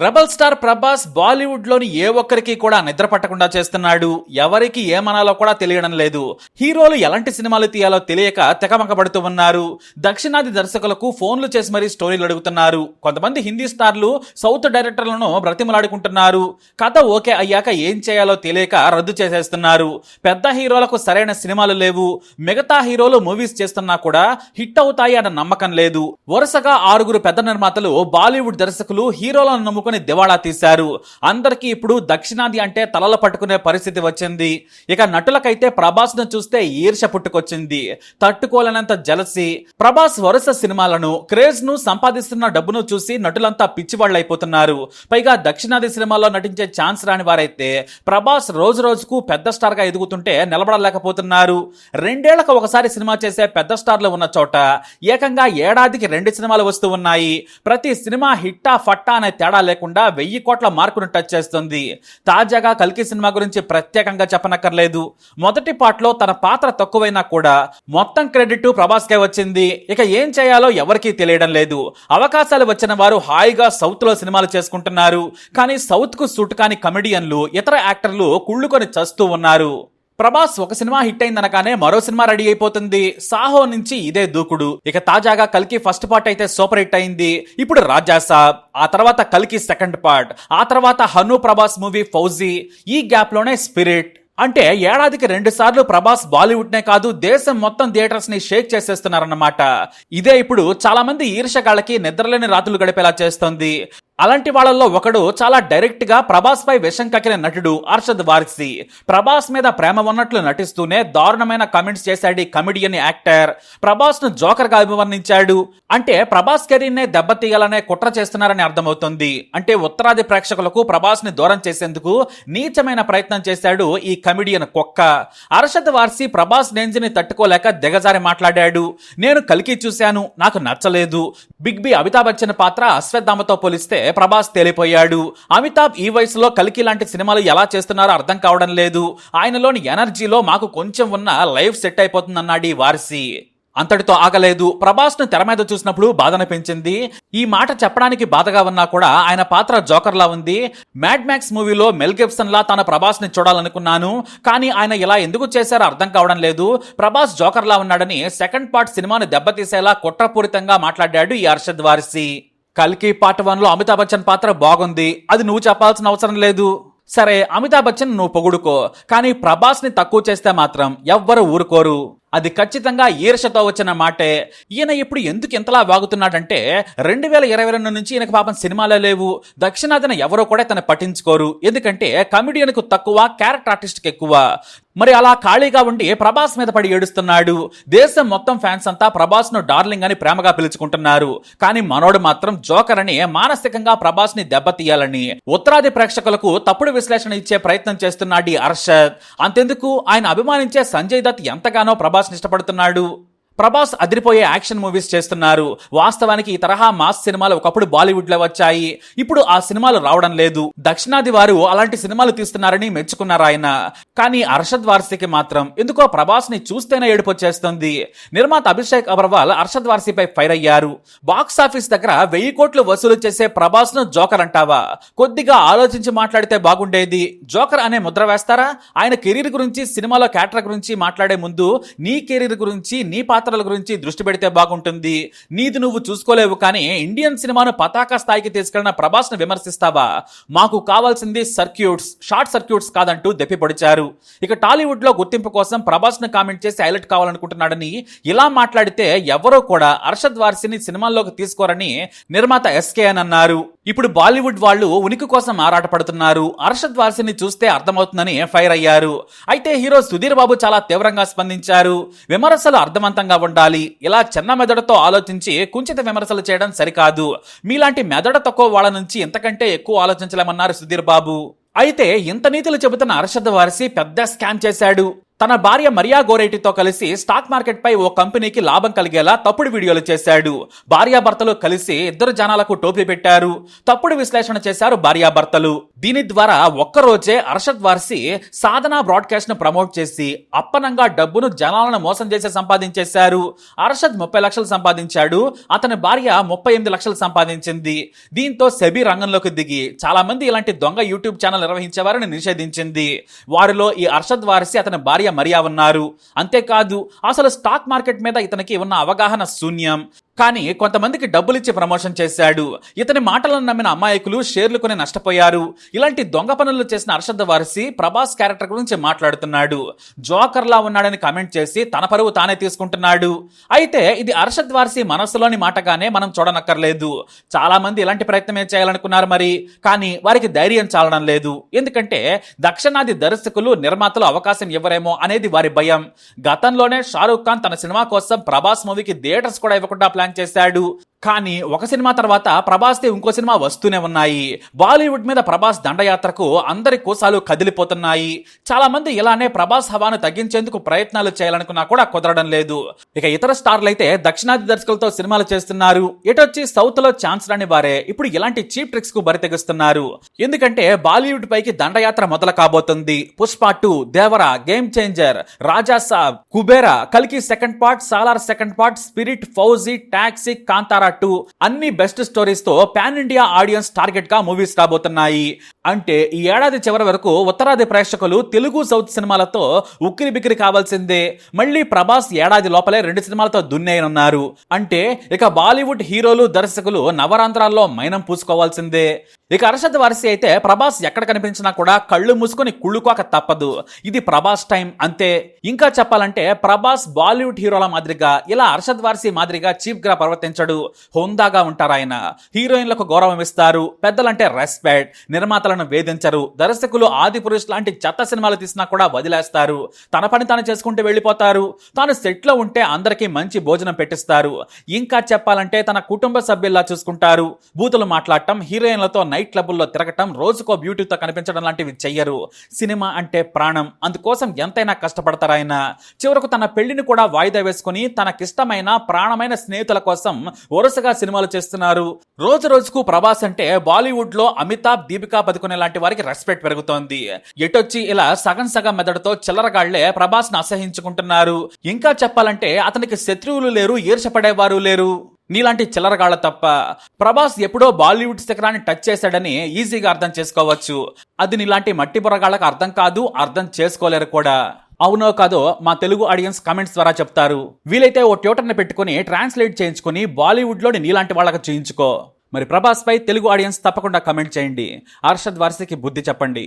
Rebel star Prabhas బాలీవుడ్లోని ఏ ఒక్కరికి కూడా నిద్ర పట్టకుండా చేస్తున్నాడు. ఎవరికి ఏమనాలో కూడా తెలియడం లేదు. హీరోలు ఎలాంటి సినిమాలు తీయాలో తెలియక తెగమకబడుతూ ఉన్నారు. దక్షిణాది దర్శకులకు ఫోన్లు చేసి మరీ స్టోరీలు అడుగుతున్నారు. కొంతమంది హిందీ స్టార్లు సౌత్ డైరెక్టర్లను బ్రతిమలాడుకుంటున్నారు. కథ ఓకే అయ్యాక ఏం చేయాలో తెలియక రద్దు చేసేస్తున్నారు. పెద్ద హీరోలకు సరైన సినిమాలు లేవు. మిగతా హీరోలు మూవీస్ చేస్తున్నా కూడా హిట్ అవుతాయి అన్న నమ్మకం లేదు. వరుసగా ఆరుగురు పెద్ద నిర్మాతలు బాలీవుడ్ దర్శకులు హీరోలను నమ్ముకుని దివాళా తీశారు. అందరికీ ఇప్పుడు దక్షిణాది అంటే తలలు పట్టుకునే పరిస్థితి వచ్చింది. ఇక నటులకైతే ప్రభాస్ను చూస్తే ఈర్ష పుట్టుకొచ్చింది. తట్టుకోలేనంత జలసి. ప్రభాస్ వరుస సినిమాలను క్రేజ్ను సంపాదిస్తున్న డబ్బును చూసి నటులంతా పిచ్చివాళ్ళైపోతున్నారు. పైగా దక్షిణాది సినిమాల్లో నటించే ఛాన్స్ రాని వారైతే ప్రభాస్ రోజు రోజుకు పెద్ద స్టార్గా ఎదుగుతుంటే నిలబడలేకపోతున్నారు. రెండేళ్ళకు ఒకసారి సినిమా చేసే పెద్ద స్టార్లు ఉన్న చోట ఏకంగా ఏడాదికి రెండు సినిమాలు వస్తూ ఉన్నాయి. ప్రతి సినిమా హిట్టా ఫట్టా అనే తేడా లేకుండా వెయ్యి కోట్ల మార్కును టచ్ చేస్తుంది. తాజాగా కల్కి సినిమా గురించి ప్రత్యేకంగా చెప్పనక్కర్లేదు. మొదటి పార్ట్లో తన పాత్ర తక్కువైనా కూడా మొత్తం క్రెడిట్ ప్రభాస్కే వచ్చింది. ఇక ఏం చేయాలో ఎవరికీ తెలియడం లేదు. అవకాశాలు వచ్చిన వారు హాయిగా సౌత్లో సినిమాలు చేసుకుంటున్నారు. కానీ సౌత్కు సూట్ కాని కమెడియన్లు ఇతర యాక్టర్లు కుళ్ళుకొని చస్తూ ఉన్నారు. ప్రభాస్ ఒక సినిమా హిట్ అయిందనగానే మరో సినిమా రెడీ అయిపోతుంది. సాహో నుంచి ఇదే దూకుడు. ఇక తాజాగా కల్కి ఫస్ట్ పార్ట్ అయితే సూపర్ హిట్ అయింది. ఇప్పుడు రాజా సాబ్ ఆ తర్వాత కల్కి సెకండ్ పార్ట్ ఆ తర్వాత హను ప్రభాస్ మూవీ ఫౌజీ ఈ గ్యాప్లోనే స్పిరిట్. అంటే ఏడాదికి రెండు సార్లు ప్రభాస్ బాలీవుడ్ నే కాదు దేశం మొత్తం థియేటర్స్ని షేక్ చేసేస్తున్నారన్నమాట. ఇదే ఇప్పుడు చాలా మంది ఈర్షగాళ్ళకి నిద్రలేని రాత్రులు గడిపేలా చేస్తోంది. అలాంటి వాళ్ళల్లో ఒకడు చాలా డైరెక్ట్గా ప్రభాస్ పై విషం కక్కిన నటుడు అర్షద్ వారిసి. ప్రభాస్ మీద ప్రేమ ఉన్నట్లు నటిస్తూనే దారుణమైన కమెంట్స్ చేశాడు ఈ కమెడియన్ యాక్టర్. ప్రభాస్ను జోకర్గా అభివర్ణించాడు. అంటే ప్రభాస్ కెరీర్ నే దెబ్బతీయాలనే కుట్ర చేస్తున్నారని అర్థమవుతుంది. అంటే ఉత్తరాది ప్రేక్షకులకు ప్రభాస్ని దూరం చేసేందుకు నీచమైన ప్రయత్నం చేశాడు ఈ కమెడియన్ కుక్క. అర్షద్ వార్సి ప్రభాస్ రేంజ్ని తట్టుకోలేక దిగజారి మాట్లాడాడు. నేను కలికి చూశాను నాకు నచ్చలేదు. బిగ్ బి అమితాబ్ బచ్చన్ పాత్ర అశ్వత్థామతో పోలిస్తే ప్రభాస్ తేలిపోయాడు. అమితాబ్ ఈ వయసులో కలికి లాంటి సినిమాలు ఎలా చేస్తున్నారో అర్థం కావడం లేదు. ఆయనలోని ఎనర్జీలో మాకు కొంచెం ఉన్న లైఫ్ సెట్ అయిపోతుందన్నాడు ఈ వార్సి. అంతటితో ఆగలేదు. ప్రభాస్ను తెర మీద చూసినప్పుడు బాధను పెంచింది. ఈ మాట చెప్పడానికి బాధగా ఉన్నా కూడా ఆయన పాత్ర జోకర్లా ఉంది. మ్యాడ్ మ్యాక్స్ మూవీలో మెల్ గిబ్సన్ లా తన ప్రభాస్ని చూడాలనుకున్నాను. కానీ ఆయన ఇలా ఎందుకు చేశారో అర్థం కావడం లేదు. ప్రభాస్ జోకర్లా ఉన్నాడని సెకండ్ పార్ట్ సినిమాను దెబ్బతీసేలా కుట్రపూరితంగా మాట్లాడాడు ఈ అర్షద్ వారిసి. కల్కి పార్ట్ వన్లో అమితాబ్ బచ్చన్ పాత్ర బాగుంది. అది నువ్వు చెప్పాల్సిన అవసరం లేదు. సరే అమితాబ్ బచ్చన్ నువ్వు పొగుడుకో. కానీ ప్రభాస్ని తక్కువ చేస్తే మాత్రం ఎవ్వరు ఊరుకోరు. అది ఖచ్చితంగా ఈర్షతో వచ్చిన మాటే. ఈయన ఇప్పుడు ఎందుకు ఇంతలా వాగుతున్నాడంటే రెండు వేల ఇరవై రెండు నుంచి ఈయనకు పాపం సినిమాలే లేవు. దక్షిణాదిన ఎవరో కూడా తన పట్టించుకోరు. ఎందుకంటే కమెడియన్కు తక్కువ క్యారెక్టర్ ఆర్టిస్ట్కి ఎక్కువ. మరి అలా ఖాళీగా ఉండి ప్రభాస్ మీద పడి ఏడుస్తున్నాడు. దేశం మొత్తం ఫ్యాన్స్ అంతా ప్రభాస్ను డార్లింగ్ అని ప్రేమగా పిలుచుకుంటున్నారు. కానీ మనోడు మాత్రం జోకర్ అని మానసికంగా ప్రభాస్ని దెబ్బతీయాలని. ఉత్తరాది ప్రేక్షకులకు తప్పుడు విశ్లేషణ ఇచ్చే ప్రయత్నం చేస్తున్నాడు అర్షద్ అంతెందుకు? ఆయన అభిమానించే సంజయ్ దత్ ఎంతగానో ప్రభాస్ ని ఇష్టపడుతున్నాడు. ప్రభాస్ అదిరిపోయే యాక్షన్ మూవీస్ చేస్తున్నారు. వాస్తవానికి ఈ తరహా మాస్ సినిమాలు ఒకప్పుడు బాలీవుడ్లో వచ్చాయి. ఇప్పుడు ఆ సినిమాలు రావడం లేదు. దక్షిణాది వారు అలాంటి సినిమాలు తీస్తున్నారని మెచ్చుకున్నారు ఆయన. కానీ అర్షద్ వార్సీకి మాత్రం ఎందుకో ప్రభాస్ని చూస్తేనే ఏడుపొచ్చేస్తుంది నిర్మాత అభిషేక్ అగర్వాల్ అర్షద్ వార్సీపై ఫైర్ అయ్యారు. బాక్స్ ఆఫీస్ దగ్గర వెయ్యి కోట్లు వసూలు చేసే ప్రభాస్ను జోకర్ అంటావా? కొద్దిగా ఆలోచించి మాట్లాడితే బాగుండేది. జోకర్ అనే ముద్ర వేస్తారా? ఆయన కెరీర్ గురించి సినిమాలో క్యారెక్టర్ గురించి మాట్లాడే ముందు నీ కెరీర్ గురించి నీ పాత్రల గురించి దృష్టి పెడితే బాగుంటుంది. నీది నువ్వు చూసుకోలేవు కానీ ఇండియన్ సినిమాను పతాక స్థాయికి తీసుకెళ్ళిన ప్రభాస్ను విమర్శిస్తావా? మాకు కావాల్సింది సర్క్యూట్స్ షార్ట్ సర్క్యూట్స్ కాదంటూ దెప్పి పొడిచారు. ఇక టాలీవుడ్లో గుర్తింపు కోసం ప్రభాస్ను కామెంట్ చేసి హైలైట్ కావాలనుకుంటున్నాడని ఇలా మాట్లాడితే ఎవరో కూడా అర్షద్ వార్సిని సినిమాల్లోకి తీసుకోరని నిర్మాత ఎస్కే అని అన్నారు. ఇప్పుడు బాలీవుడ్ వాళ్ళు ఉనికి కోసం ఆరాటపడుతున్నారు. అర్షద్ వార్సిని చూస్తే అర్థమవుతుందని ఫైర్ అయ్యారు. అయితే హీరో సుధీర్ బాబు చాలా తీవ్రంగా స్పందించారు. విమర్శలు అర్థవంతంగా ఉండాలి. ఇలా చిన్న మెదడుతో ఆలోచించి కుంచిత విమర్శలు చేయడం సరికాదు. మీలాంటి మెదడు తక్కువ వాళ్ళ నుంచి ఇంతకంటే ఎక్కువ ఆలోచించలేమన్నారు సుధీర్ బాబు. అయితే ఇంత నీతులు చెబుతున్న అర్షద్ వారసి పెద్ద స్కామ్ చేశాడు. తన భార్య మరియా గోరేటితో కలిసి స్టాక్ మార్కెట్ పై ఓ కంపెనీకి లాభం కలిగేలా తప్పుడు వీడియోలు చేశాడు. భార్యాభర్తలు కలిసి ఇద్దరు జనాలకు టోపీ పెట్టారు. తప్పుడు విశ్లేషణ చేశారు భార్యాభర్తలు. దీని ద్వారా ఒక్కరోజే అర్షద్ వార్సి సాధన బ్రాడ్కాస్ట్ను ప్రమోట్ చేసి అప్పనంగా డబ్బును జనాలను మోసం చేసి సంపాదించేశారు. అర్షద్ ముప్పై లక్షలు సంపాదించాడు. అతని భార్య ముప్పై ఎనిమిది లక్షలు సంపాదించింది. దీంతో సెబీ రంగంలోకి దిగి చాలా మంది ఇలాంటి దొంగ యూట్యూబ్ ఛానల్ నిర్వహించేవారిని నిషేధించింది. వారిలో ఈ అర్షద్ వారసి అతని భార్య మరియా ఉన్నారు. అంతేకాదు అసలు స్టాక్ మార్కెట్ మీద ఇతనికి ఉన్న అవగాహన శూన్యం. కానీ కొంతమందికి డబ్బులిచ్చి ప్రమోషన్ చేశాడు. ఇతని మాటలను నమ్మిన అమాయకులు షేర్లు కొని నష్టపోయారు. ఇలాంటి దొంగ పనులు చేసిన అర్షద్ వారసి ప్రభాస్ క్యారెక్టర్ గురించి మాట్లాడుతున్నాడు. జోకర్లా ఉన్నాడని కామెంట్ చేసి తన పరువు తానే తీసుకుంటున్నాడు. అయితే ఇది అర్షద్ వారసి మనస్సులోని మాటగానే మనం చూడనక్కర్లేదు. చాలా మంది ఇలాంటి ప్రయత్నమే చేయాలనుకున్నారు మరి? కానీ వారికి ధైర్యం చాలడం లేదు. ఎందుకంటే దక్షిణాది దర్శకులు నిర్మాతలు అవకాశం ఇవ్వరేమో అనేది వారి భయం. గతంలోనే షారూఖ్ ఖాన్ తన సినిమా కోసం ప్రభాస్ మూవీకి థియేటర్స్ కూడా ఇవ్వకుండా ప్లాన్ చేశాడు. కానీ ఒక సినిమా తర్వాత ప్రభాస్ ఇంకో సినిమా వస్తూనే ఉన్నాయి. బాలీవుడ్ మీద ప్రభాస్ దండయాత్రకు అందరి కోసాలు కదిలిపోతున్నాయి. చాలా మంది ఇలానే ప్రభాస్ హవాను తగ్గించేందుకు ప్రయత్నాలు చేయాలనుకున్నా కూడా కుదరడం లేదు. ఇక ఇతర స్టార్లు అయితే దక్షిణాది దర్శకులతో సినిమాలు చేస్తున్నారు. ఇటొచ్చి సౌత్లో ఛాన్స్ రాని వారే ఇప్పుడు ఇలాంటి చీప్ ట్రిక్స్కు బరితెగిస్తున్నారు. ఎందుకంటే బాలీవుడ్ పైకి దండయాత్ర మొదలు కాబోతుంది. Pushpa two Devara game changer Raja Saab Kubera కల్కి second part Salaar second part spirit Fauji taxi Kantara two అన్ని బెస్ట్ స్టోరీస్తో పాన్ ఇండియా ఆడియన్స్ టార్గెట్గా మూవీస్ రాబోతున్నాయి. అంటే ఈ ఏడాది చివరి వరకు ఉత్తరాది ప్రేక్షకులు తెలుగు సౌత్ సినిమాలతో ఉక్కిరి బిక్కిరి కావాల్సిందే. మళ్ళీ ప్రభాస్ ఏడాది లోపలే రెండు సినిమాలతో దున్నేయనున్నారు. అంటే ఇక బాలీవుడ్ హీరోలు దర్శకులు నవరాంధ్రాల్లో మైనం పూసుకోవాల్సిందే. ఇక అరషద్ వారసి అయితే ప్రభాస్ ఎక్కడ కనిపించినా కూడా కళ్ళు మూసుకొని కుళ్ళుకోక తప్పదు. ఇది ప్రభాస్ టైం అంతే. ఇంకా చెప్పాలంటే ప్రభాస్ బాలీవుడ్ హీరోల మాదిరిగా ఇలా అర్షద్ వారసి మాదిరిగా చీప్గా ప్రవర్తించడు. హోందాగా ఉంటారు ఆయన. హీరోయిన్లకు గౌరవం ఇస్తారు. పెద్దలంటే రెస్పెక్ట్ నిర్మాతలను వేధించరు. దర్శకులు ఆది పురుష్ లాంటి చెత్త సినిమాలు తీసినా కూడా వదిలేస్తారు. తన పని తాను చేసుకుంటూ వెళ్ళిపోతారు. తాను సెట్లో ఉంటే అందరికీ మంచి భోజనం పెట్టిస్తారు. ఇంకా చెప్పాలంటే తన కుటుంబ సభ్యుల్లా చూసుకుంటారు. బూతులు మాట్లాడటం హీరోయిన్లతో నైట్ క్లబ్బుల్లో తిరగటం రోజుకో బ్యూటీతో కనిపించడం లాంటివి చెయ్యరు. సినిమా అంటే ప్రాణం. అందుకోసం ఎంతైనా కష్టపడతారాయన చివరకు తన పెళ్ళిని కూడా వాయిదా వేసుకుని తనకిష్టమైన ప్రాణమైన స్నేహితుల కోసం వరుసగా సినిమాలు చేస్తున్నారు. రోజు రోజుకు ప్రభాస్ అంటే బాలీవుడ్లో అమితాబ్ దీపికా పదుకునే లాంటి వారికి రెస్పెక్ట్ పెరుగుతోంది. ఎటొచ్చి ఇలా సగం సగం మెదడుతో చిల్లరగాళ్ళే ప్రభాస్ను అసహించుకుంటున్నారు. ఇంకా చెప్పాలంటే అతనికి శత్రువులు లేరు ఈర్షపడేవారు లేరు. నీలాంటి చిల్లరగాళ్ళ తప్ప ప్రభాస్ ఎప్పుడో బాలీవుడ్ శిఖరాన్ని టచ్ చేశాడని ఈజీగా అర్థం చేసుకోవచ్చు. అది నీలాంటి మట్టి బుర్రగాళ్ళకు అర్థం కాదు అర్థం చేసుకోలేరు కూడా. అవునో కాదో మా తెలుగు ఆడియన్స్ కమెంట్స్ ద్వారా చెప్తారు. వీలైతే ఓ ట్యూటర్ని పెట్టుకుని ట్రాన్స్లేట్ చేయించుకుని బాలీవుడ్లోని నీలాంటి వాళ్ళకి చేయించుకో. మరి ప్రభాస్ పై తెలుగు ఆడియన్స్ తప్పకుండా కమెంట్ చేయండి. అర్షద్ వారసికి బుద్ధి చెప్పండి.